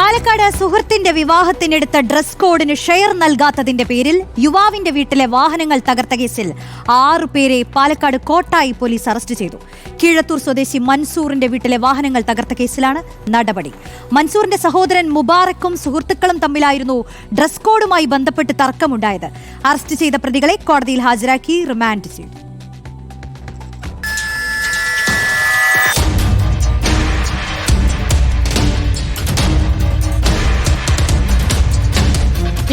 പാലക്കാട് സുഹൃത്തിന്റെ വിവാഹത്തിനെടുത്ത ഡ്രസ് കോഡിന് ഷെയർ നൽകാത്തതിന്റെ പേരിൽ യുവാവിന്റെ വീട്ടിലെ വാഹനങ്ങൾ തകർത്ത കേസിൽ ആറു പേരെ പാലക്കാട് കോട്ടായി പോലീസ് അറസ്റ്റ് ചെയ്തു. കീഴത്തൂർ സ്വദേശി മൻസൂറിന്റെ വീട്ടിലെ വാഹനങ്ങൾ തകർത്ത കേസിലാണ് നടപടി. മൻസൂറിന്റെ സഹോദരൻ മുബാറക്കും സുഹൃത്തുക്കളും തമ്മിലായിരുന്നു ഡ്രസ് കോഡുമായി ബന്ധപ്പെട്ട് തർക്കമുണ്ടായത്. അറസ്റ്റ് ചെയ്ത പ്രതികളെ കോടതിയിൽ ഹാജരാക്കി റിമാൻഡ് ചെയ്തു.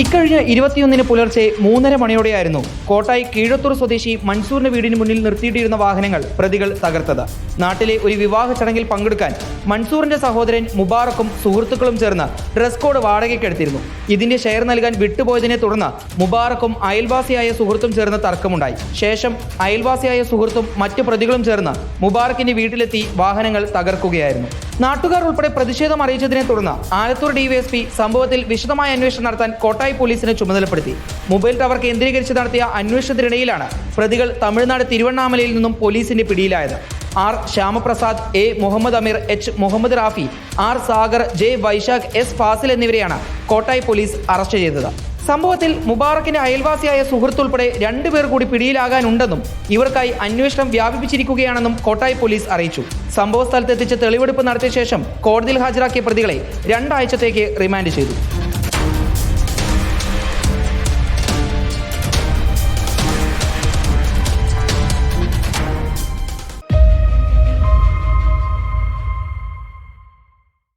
ഇക്കഴിഞ്ഞ ഇരുപത്തിയൊന്നിന് പുലർച്ചെ മൂന്നര മണിയോടെയായിരുന്നു കോട്ടായി കീഴത്തൂർ സ്വദേശി മൻസൂറിന്റെ വീടിന് മുന്നിൽ നിർത്തിയിട്ടിരുന്ന വാഹനങ്ങൾ പ്രതികൾ തകർത്തത്. നാട്ടിലെ ഒരു വിവാഹ ചടങ്ങിൽ പങ്കെടുക്കാൻ മൻസൂറിന്റെ സഹോദരൻ മുബാറക്കും സുഹൃത്തുക്കളും ചേർന്ന് ഡ്രസ് കോഡ് വാടകയ്ക്കെടുത്തിരുന്നു. ഇതിന്റെ ഷെയർ നൽകാൻ വിട്ടുപോയതിനെ തുടർന്ന് മുബാറക്കും അയൽവാസിയായ സുഹൃത്തും ചേർന്ന് തർക്കമുണ്ടായി. ശേഷം അയൽവാസിയായ സുഹൃത്തും മറ്റു പ്രതികളും ചേർന്ന് മുബാറക്കിന്റെ വീട്ടിലെത്തി വാഹനങ്ങൾ തകർക്കുകയായിരുന്നു. നാട്ടുകാർ ഉൾപ്പെടെ പ്രതിഷേധം അറിയിച്ചതിനെ തുടർന്ന് ആലത്തൂർ ഡിവൈഎസ്പി സംഭവത്തിൽ വിശദമായ അന്വേഷണം നടത്താൻ കോട്ടായി പോലീസിനെ ചുമതലപ്പെടുത്തി. മൊബൈൽ ടവർ കേന്ദ്രീകരിച്ച് നടത്തിയ അന്വേഷണത്തിനിടയിലാണ് പ്രതികൾ തമിഴ്നാട് തിരുവണ്ണാമലയിൽ നിന്നും പോലീസിന്റെ പിടിയിലായത്. R Shyamaprasad A Muhammad Ameer H Muhammad Rafi R Sagar J Vaishakh S Fasil എന്നിവരെയാണ് കോട്ടായി പോലീസ് അറസ്റ്റ് ചെയ്തത്. സംഭവത്തിൽ മുബാറക്കിന്റെ അയൽവാസിയായ സുഹൃത്തുൾപ്പെടെ രണ്ടുപേർ കൂടി പിടിയിലാകാനുണ്ടെന്നും ഇവർക്കായി അന്വേഷണം വ്യാപിപ്പിച്ചിരിക്കുകയാണെന്നും കോട്ടായി പോലീസ് അറിയിച്ചു. സംഭവ സ്ഥലത്തെത്തിച്ച് തെളിവെടുപ്പ് നടത്തിയ ശേഷം കോടതിയിൽ ഹാജരാക്കിയ പ്രതികളെ രണ്ടാഴ്ചത്തേക്ക് റിമാൻഡ് ചെയ്തു.